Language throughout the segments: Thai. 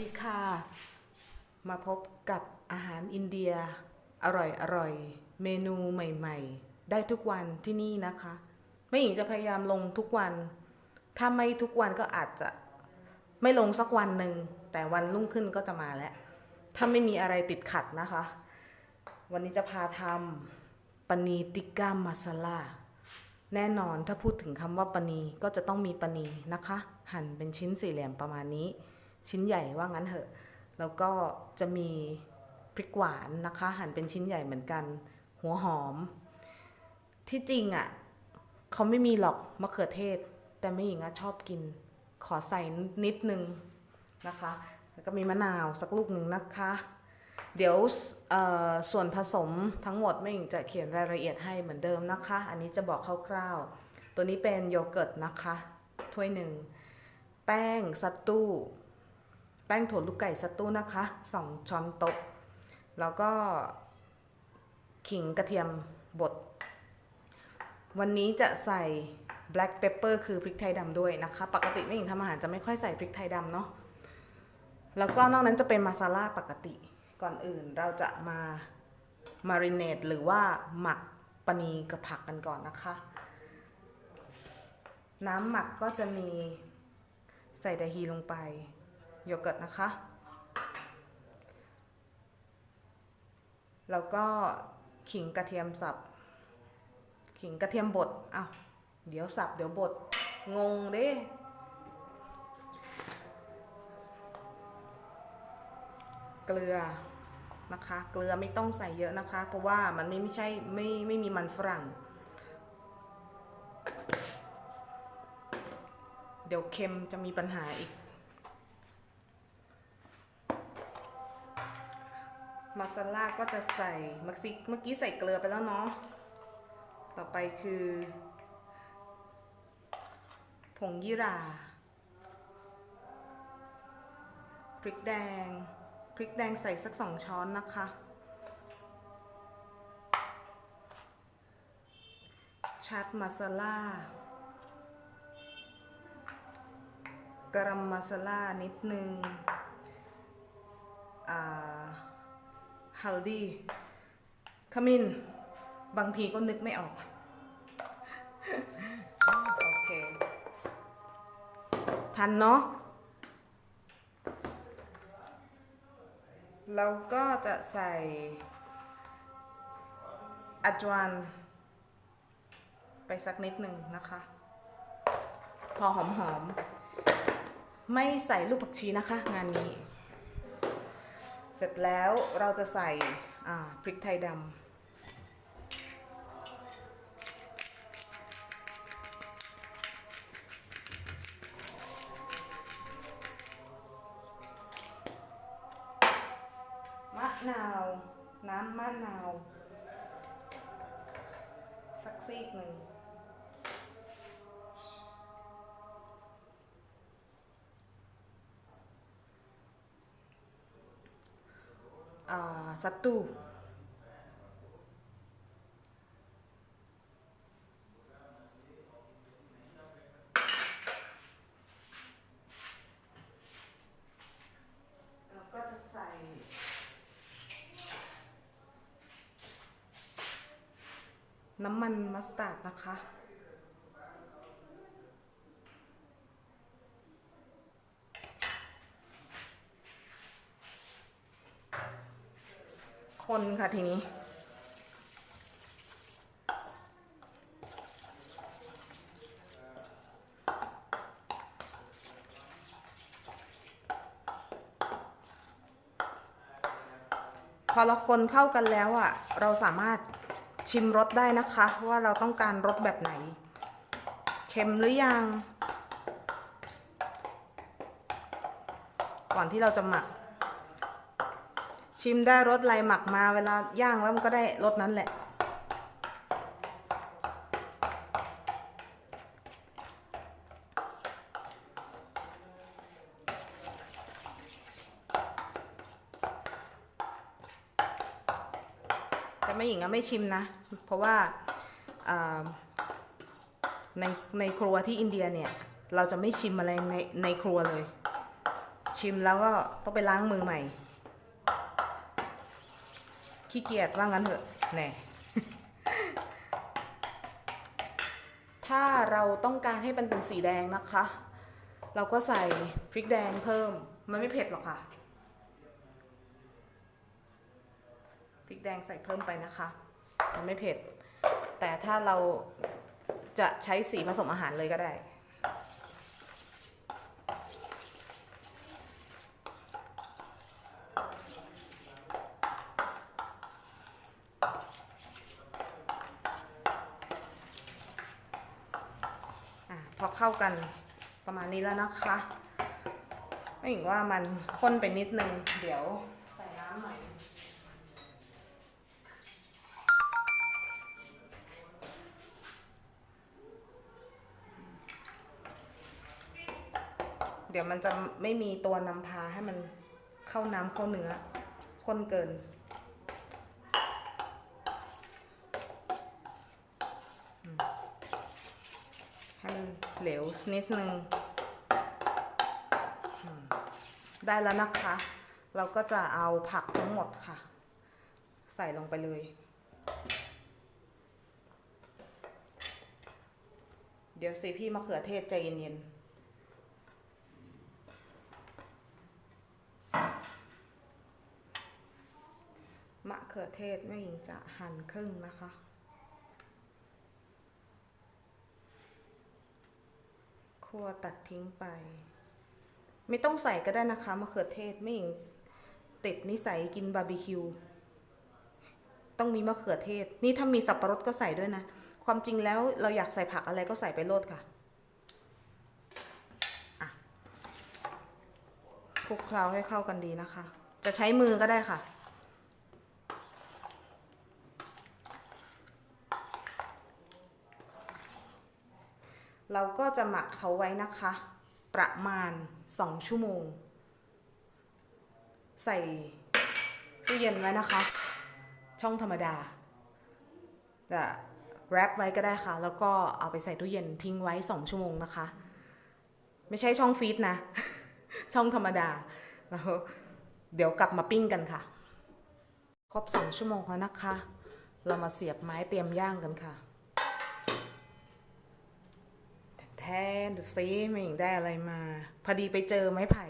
ดีค่ะ มาพบกับอาหารอินเดีย อร่อยอร่อย เมนูใหม่ ๆ ได้ทุกวันที่นี่นะคะแม่หญิงจะพยายามลงทุกวัน ถ้าไม่ทุกวันก็อาจจะไม่ลงสักวันหนึ่ง แต่วันรุ่งขึ้นก็จะมาแล้ว ถ้าไม่มีอะไรติดขัดนะคะ วันนี้จะพาทำปนีติกามาซาลาแน่นอนถ้าพูดถึงคำว่าปนีก็จะต้องมีปนีนะคะ หั่นเป็นชิ้นสี่เหลี่ยมประมาณนี้ ชิ้นใหญ่ว่างั้นเถอะ แล้วก็จะมีพริกหวานนะคะ หั่นเป็นชิ้นใหญ่เหมือนกัน หัวหอม ที่จริงอะ่ะเขาไม่มีหรอกมะเขือเทศ แต่ไม่หญิงอะชอบกิน ขอใส่นิดนึงนะคะ แล้วก็มีมะนาวสักลูกหนึ่งนะคะ เดี๋ยวส่วนผสมทั้งหมดไม่หญิงจะเขียนรายละเอียดให้เหมือนเดิมนะคะ อันนี้จะบอกคร่าวๆ ตัวนี้เป็นโยเกิร์ตนะคะ ถ้วยหนึ่ง แป้ง สัตตู้ แป้งถั่วลูกไก่สตู้นะคะ 2 ช้อนโต๊ะ แล้วก็ขิงกระเทียมบด วันนี้จะใส่ black pepper คือพริกไทยดำด้วยนะคะ ปกติไม่หญิงทำอาหารจะไม่ค่อยใส่พริกไทยดำเนาะ แล้วก็นอกนั้นจะเป็นมาซาล่าปกติ ก่อนอื่นเราจะมามาริเนตหรือว่าหมักปนีกับผักกันก่อนนะคะ น้ำหมักก็จะมีใส่ดาฮีลงไป โยเกิร์ตนะคะ แล้วก็ขิงกระเทียมสับ ขิงกระเทียมบดอ้าวเดี๋ยวสับเดี๋ยวบด งงเด้เกลือนะคะ เกลือไม่ต้องใส่เยอะนะคะ เพราะว่ามันไม่ไม่ใช่ไม่ไม่มีมันฝรั่ง เดี๋ยวเค็มจะมีปัญหาอีก มาซาล่าก็จะใส่เมื่อกี้เมื่อกี้ใส่เกลือไปแล้วเนาะ ต่อไปคือ ผงยี่ราพริกแดง พริกแดงใส่สักสองช้อนนะคะ ชัดมาซาล่ากรัมมาซาล่านิดนึง อ่า ฮัลดีขมิ้นบางทีก็นึกไม่ออก โอเค ทันเนาะเราก็จะใส่อัจวนไปสักนิดหนึ่งนะคะ พอหอมๆ ไม่ใส่ลูกผักชีนะคะ งานนี้ เสร็จแล้วเราจะใส่พริกไทยดำ อ่าสัตตูแล้วก็จะใส่น้ำมันมัสตาร์ดนะคะ นค่ะทีนี้พอเราคนเข้ากันแล้วอะ่ะ เราสามารถชิมรสได้นะคะ ว่าเราต้องการรสแบบไหน เค็มหรือยัง ก่อนที่เราจะหมัก ชิมได้รสอะไรหมักมาเวลาย่างแล้วมันก็ได้รสนั้นแหละ แต่ไม่หญิงอะไม่ชิมนะ เพราะว่าในในครัวที่อินเดียเนี่ย เราจะไม่ชิมอะไรในในครัวเลย ชิมแล้วก็ต้องไปล้างมือใหม่ ขี้เกียจว่างั้นเถอะแน่ถ้าเราต้องการให้มันเป็นสีแดงนะคะ เราก็ใส่พริกแดงเพิ่ม มันไม่เผ็ดหรอกค่ะ พริกแดงใส่เพิ่มไปนะคะ มันไม่เผ็ด แต่ถ้าเราจะใช้สีผสมอาหารเลยก็ได้ เข้ากันประมาณนี้แล้วนะคะไม่ถึงว่ามันข้นไปนิดนึง เดี๋ยวใส่น้ำหน่อยเดี๋ยวมันจะไม่มีตัวนำพาให้มันเข้าน้ำเข้าเนื้อข้นเกิน ให้มัน เหลวนิดนึงได้แล้วนะคะ เราก็จะเอาผักทั้งหมดค่ะ ใส่ลงไปเลย เดี๋ยวสิพี่มะเขือเทศใจเย็นๆมะเขือเทศแม่หญิงจะหั่นครึ่งนะคะ คั่วตัดทิ้งไป ไม่ต้องใส่ก็ได้นะคะมะเขือเทศไม่หญิงติดนิสัยกินบาร์บีคิวต้องมีมะเขือเทศ นี่ถ้ามีสับปะรดก็ใส่ด้วยนะ ความจริงแล้วเราอยากใส่ผักอะไรก็ใส่ไปโลดค่ะอะคลุกเคล้าให้เข้ากันดีนะคะ จะใช้มือก็ได้ค่ะ เราก็จะหมักเขาไว้นะคะ ประมาณ 2 ชั่วโมง ใส่ตู้เย็นไว้นะคะ ช่องธรรมดาแต่แรปไว้ก็ได้ค่ะ แล้วก็เอาไปใส่ตู้เย็นทิ้งไว้ 2 ชั่วโมงนะคะ ไม่ใช่ช่องฟีดนะ ช่องธรรมดาแล้วเดี๋ยวกลับมาปิ้งกันค่ะ ครบ 2 ชั่วโมงแล้วนะคะ เรามาเสียบไม้เตรียมย่างกันค่ะ แทนดูซิไม่เห็นได้อะไรมา พอดีไปเจอไม้ไผ่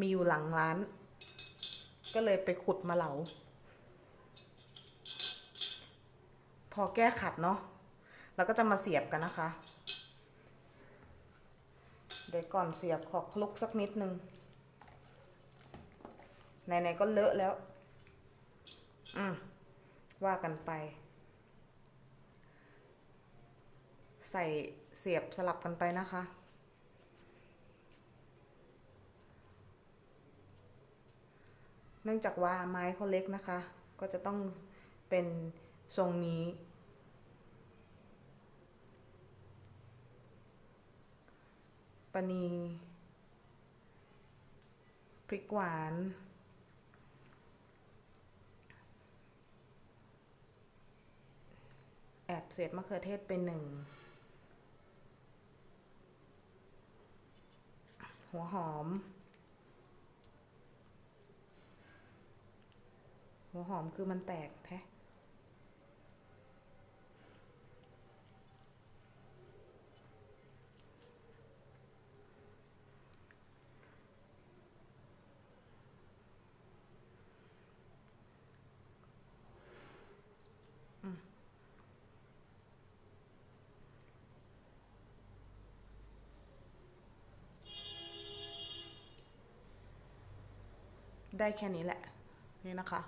มีอยู่หลังร้าน ก็เลยไปขุดมาเหลา พอแก้ขัดเนาะเราก็จะมาเสียบกันนะคะ เดี๋ยวก่อนเสียบขอคลุกสักนิดนึงไหนๆก็เลอะแล้ว อืมว่ากันไป ใส่ เสียบสลับกันไปนะคะ เนื่องจากว่าไม้เขาเล็กนะคะ ก็จะต้องเป็นทรงนี้ปนีพริกหวาน แอบเศษมะเขือเทศไปหนึ่ง หัวหอม หัวหอมคือมันแตกแท้ ได้แค่นี้แหละ นี่นะคะ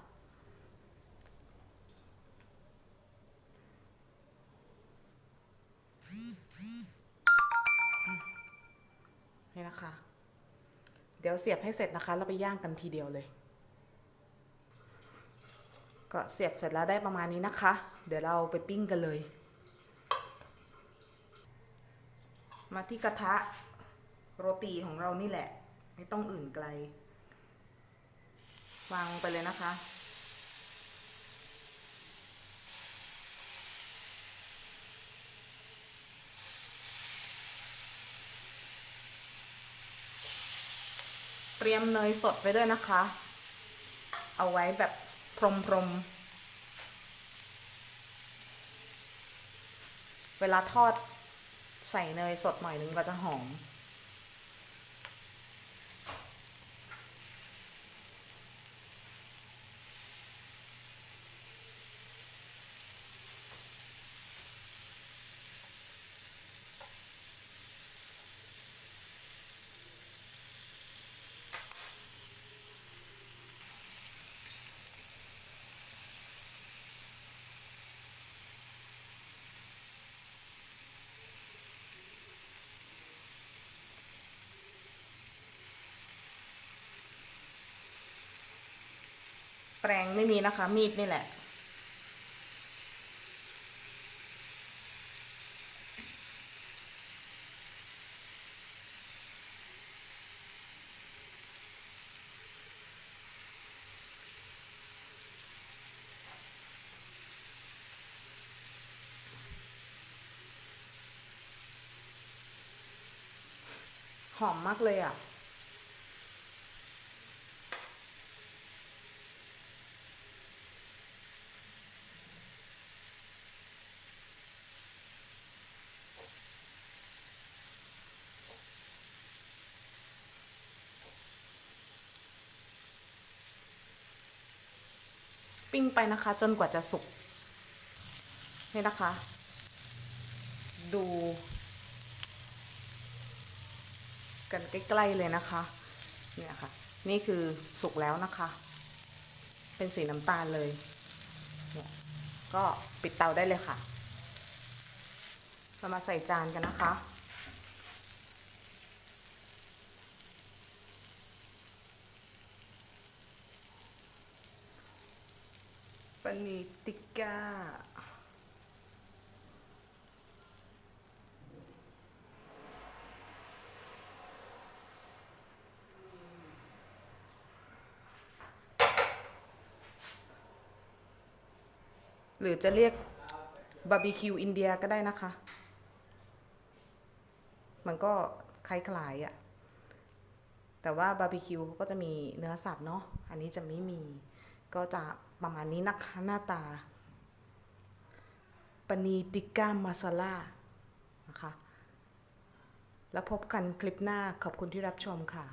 นี่นะคะ เดี๋ยวเสียบให้เสร็จนะคะแล้วไปย่างกันทีเดียวเลย ก็เสียบเสร็จแล้วได้ประมาณนี้นะคะ เดี๋ยวเราไปปิ้งกันเลย มาที่กระทะโรตีของเรานี่แหละ ไม่ต้องอื่นไกล วางไปเลยนะคะเตรียมเนยสดไว้ด้วยนะคะ เอาไว้แบบพรมพรมๆเวลาทอดใส่เนยสดหน่อยนึงก็จะหอม แปรงไม่มีนะคะ มีดนี่แหละ หอมมากเลยอะ ปิ้งไปนะคะ จนกว่าจะสุกนี่นะคะ ดู กันใกล้ๆเลยนะคะเนี่ยค่ะ นี่คือสุกแล้วนะคะ เป็นสีน้ำตาลเลยเนี่ยก็ปิดเตาได้เลยค่ะเรามาใส่จานกันนะคะ ปนีติก้า หรือจะเรียกบาร์บีคิวอินเดียก็ได้นะคะ มันก็คล้ายๆอะ่ะ แต่ว่าบาร์บีคิวก็จะมีเนื้อสัตว์เนาะ อันนี้จะไม่มี ก็จะ ประมาณนี้นะคะหน้าตาปนีติก้ามาซาล่านะคะ แล้วพบกันคลิปหน้าขอบคุณที่รับชมค่ะ